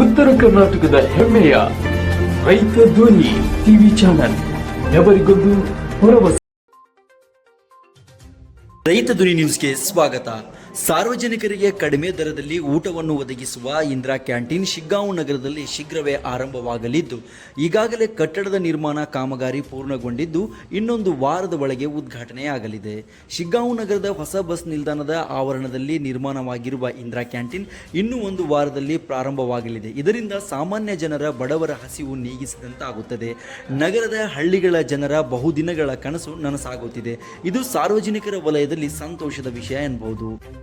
ಉತ್ತರ ಕರ್ನಾಟಕದ ಹೆಮ್ಮೆಯ ರೈತ ಧ್ವನಿ ಟಿವಿ ಚಾನೆಲ್ ಎವರಿಗೊಂದು ಹೊರವಸ ರೈತ ಧ್ವನಿ ನ್ಯೂಸ್ಗೆ ಸ್ವಾಗತ. ಸಾರ್ವಜನಿಕರಿಗೆ ಕಡಿಮೆ ದರದಲ್ಲಿ ಊಟವನ್ನು ಒದಗಿಸುವ ಇಂದಿರಾ ಕ್ಯಾಂಟೀನ್ ಶಿಗ್ಗಾಂವ್ ನಗರದಲ್ಲಿ ಶೀಘ್ರವೇ ಆರಂಭವಾಗಲಿದ್ದು, ಈಗಾಗಲೇ ಕಟ್ಟಡದ ನಿರ್ಮಾಣ ಕಾಮಗಾರಿ ಪೂರ್ಣಗೊಂಡಿದ್ದು, ಇನ್ನೊಂದು ವಾರದ ಒಳಗೆ ಉದ್ಘಾಟನೆಯಾಗಲಿದೆ. ಶಿಗ್ಗಾಂವ್ ನಗರದ ಹೊಸ ಬಸ್ ನಿಲ್ದಾಣದ ಆವರಣದಲ್ಲಿ ನಿರ್ಮಾಣವಾಗಿರುವ ಇಂದಿರಾ ಕ್ಯಾಂಟೀನ್ ಇನ್ನೂ ಒಂದು ವಾರದಲ್ಲಿ ಪ್ರಾರಂಭವಾಗಲಿದೆ. ಇದರಿಂದ ಸಾಮಾನ್ಯ ಜನರ ಬಡವರ ಹಸಿವು ನೀಗಿಸಿದಂತಾಗುತ್ತದೆ. ನಗರದ ಹಳ್ಳಿಗಳ ಜನರ ಬಹುದಿನಗಳ ಕನಸು ನನಸಾಗುತ್ತಿದೆ. ಇದು ಸಾರ್ವಜನಿಕರ ವಲಯದಲ್ಲಿ ಸಂತೋಷದ ವಿಷಯ ಎನ್ನಬಹುದು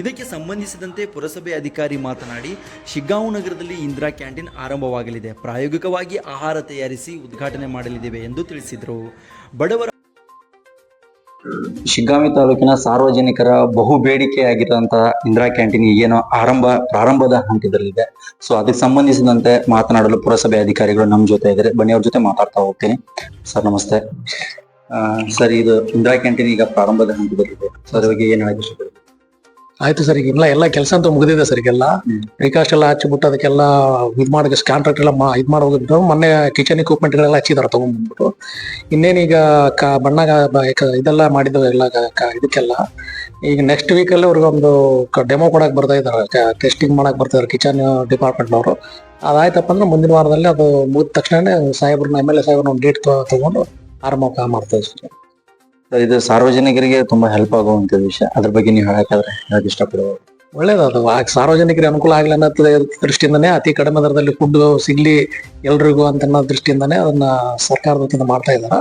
ಇದಕ್ಕೆ ಸಂಬಂಧಿಸಿದಂತೆ ಪುರಸಭೆ ಅಧಿಕಾರಿ ಮಾತನಾಡಿ, ಶಿಗ್ಗಾಂವ್ ನಗರದಲ್ಲಿ ಇಂದಿರಾ ಕ್ಯಾಂಟೀನ್ ಆರಂಭವಾಗಲಿದೆ. ಪ್ರಾಯೋಗಿಕವಾಗಿ ಆಹಾರ ತಯಾರಿಸಿ ಉದ್ಘಾಟನೆ ಮಾಡಲಿದ್ದೇವೆ ಎಂದು ತಿಳಿಸಿದರು. ಬಡವರ ಶಿಗ್ಗಾಂವಿ ತಾಲೂಕಿನ ಸಾರ್ವಜನಿಕರ ಬಹು ಬೇಡಿಕೆಯಾಗಿರುವಂತಹ ಇಂದಿರಾ ಕ್ಯಾಂಟೀನ್ ಏನೋ ಆರಂಭ, ಪ್ರಾರಂಭದ ಹಂತದಲ್ಲಿದೆ. ಸೊ ಅದಕ್ಕೆ ಸಂಬಂಧಿಸಿದಂತೆ ಮಾತನಾಡಲು ಪುರಸಭೆ ಅಧಿಕಾರಿಗಳು ನಮ್ಮ ಜೊತೆ ಇದ್ದಾರೆ. ಬನ್ನಿ ಜೊತೆ ಮಾತಾಡ್ತಾ ಹೋಗ್ತೀನಿ. ಸರ್ ನಮಸ್ತೆ. ಸರ್, ಇದು ಇಂದಿರಾ ಕ್ಯಾಂಟೀನ್ ಈಗ ಪ್ರಾರಂಭದ ಹಂತದಲ್ಲಿದೆ. ಸರ್ ಇವಾಗ ಬಗ್ಗೆ ಏನು? ಆಯ್ತು ಸರ್ ಈಗ ಇಲ್ಲ ಎಲ್ಲ ಕೆಲಸ ಅಂತ ಮುಗಿದಿದೆ ಸರ್ ಈಗೆಲ್ಲ. ರಿಕಾಸ್ಟ್ ಎಲ್ಲ ಹಚ್ಚಿಬಿಟ್ಟು ಅದಕ್ಕೆಲ್ಲ ಇದ್ ಮಾಡಿ ಕಾಂಟ್ರಾಕ್ಟ್ ಎಲ್ಲ ಮಾ ಮಾಡಿ ಮೊನ್ನೆ ಕಿಚನ್ ಇಕ್ವಿಪ್ಮೆಂಟ್ ಗಳೆಲ್ಲ ಹಚ್ಚಿದಾರೆ ತಗೊಂಡ್ಬಂದ್ಬಿಟ್ಟು ಇನ್ನೇನೀಗ ಕ ಬಣ್ಣ ಬ- ಇದೆಲ್ಲ ಮಾಡಿದ್ದು ಎಲ್ಲ ಇದಕ್ಕೆಲ್ಲ. ಈಗ ನೆಕ್ಸ್ಟ್ ವೀಕಲ್ಲಿ ಅವ್ರಿಗೊಂದು ಅವ್ರಿಗೆ ಒಂದು ಡೆಮೋ ಕೊಡಕ್ಕೆ ಬರ್ತಾ ಇದ್ದಾರೆ ಟೆಸ್ಟಿಂಗ್ ಮಾಡಕ್ಕೆ ಬರ್ತಾ ಇದಾರೆ ಕಿಚನ್ ಡಿಪಾರ್ಟ್ಮೆಂಟ್ ಅವರು ಅದಾಯ್ತಪ್ಪ ಅಂದ್ರೆ ಮುಂದಿನ ವಾರದಲ್ಲಿ ಅದು ಮುಗಿದ ತಕ್ಷಣ ಸಾಹೇಬ್ರನ್ನ ಎಂ ಎಲ್ ಎ ಸಾಹೇಬ್ರನ್ನ ಒಂದು ಡೇಟ್ ತಗೊಂಡು ಆರಂಭ ಮಾಡ್ತಾ ಇದ್ದೀವಿ ಸರ್. ಇದು ಸಾರ್ವಜನಿಕರಿಗೆ ತುಂಬಾ ಹೆಲ್ಪ್ ಆಗುವಂತ ವಿಷಯ. ಅದ್ರ ಬಗ್ಗೆ ನೀವು ಹೇಳಕಾದ್ರೆ ಹೇಳಕ್ ಇಷ್ಟಪಡುವ ಒಳ್ಳೇದದು ಸಾರ್ವಜನಿಕರಿಗೆ ಅನುಕೂಲ ಆಗಲಿ ಅನ್ನೋ ದೃಷ್ಟಿಯಿಂದನೇ ಅತಿ ಕಡಿಮೆ ದರದಲ್ಲಿ ಫುಡ್ ಸಿಗ್ಲಿ ಎಲ್ರಿಗೂ ಅಂತ ಅನ್ನೋ ದೃಷ್ಟಿಯಿಂದನೇ ಅದನ್ನ ಸರ್ಕಾರದ ವತಿಯಿಂದ ಮಾಡ್ತಾ ಇದ್ದಾರೆ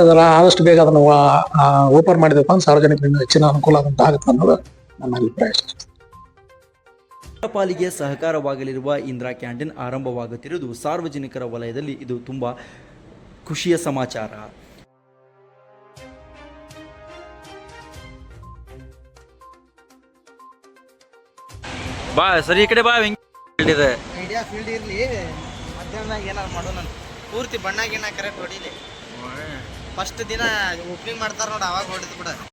ಅದರ ಆದಷ್ಟು ಬೇಗ ಅದನ್ನು ಓಪನ್ ಮಾಡಿದಪ್ಪ ಅಂದ್ರೆ ಸಾರ್ವಜನಿಕರಿಂದ ಹೆಚ್ಚಿನ ಅನುಕೂಲ ಆದಂತ ಆಗುತ್ತೆ ಅನ್ನೋದು ನನ್ನ ಅಭಿಪ್ರಾಯ ಪಾಲಿಗೆ ಸಹಕಾರವಾಗಲಿರುವ ಇಂದಿರಾ ಕ್ಯಾಂಟೀನ್ ಆರಂಭವಾಗುತ್ತಿರುವುದು ಸಾರ್ವಜನಿಕರ ವಲಯದಲ್ಲಿ ಇದು ತುಂಬ ಖುಷಿಯ ಸಮಾಚಾರ. ಬಾ ಸರಿ ಈ ಕಡೆ ಬಾ ಇದೆ. ಐಡಿಯಾ ಫೀಲ್ಡ್ ಇರ್ಲಿ. ಮಧ್ಯಾಹ್ನದಾಗ ಏನಾರು ಮಾಡೋಣ ಪೂರ್ತಿ ಬಣ್ಣ ಗಿಣ್ಣ ಕರೆಕ್ಟ್ ಹೊಡಿಲಿ. ಫಸ್ಟ್ ದಿನ ಓಪನಿಂಗ್ ಮಾಡ್ತಾರ ನೋಡಿ ಅವಾಗ ಹೊಡಿದ್ ಬಿಡ.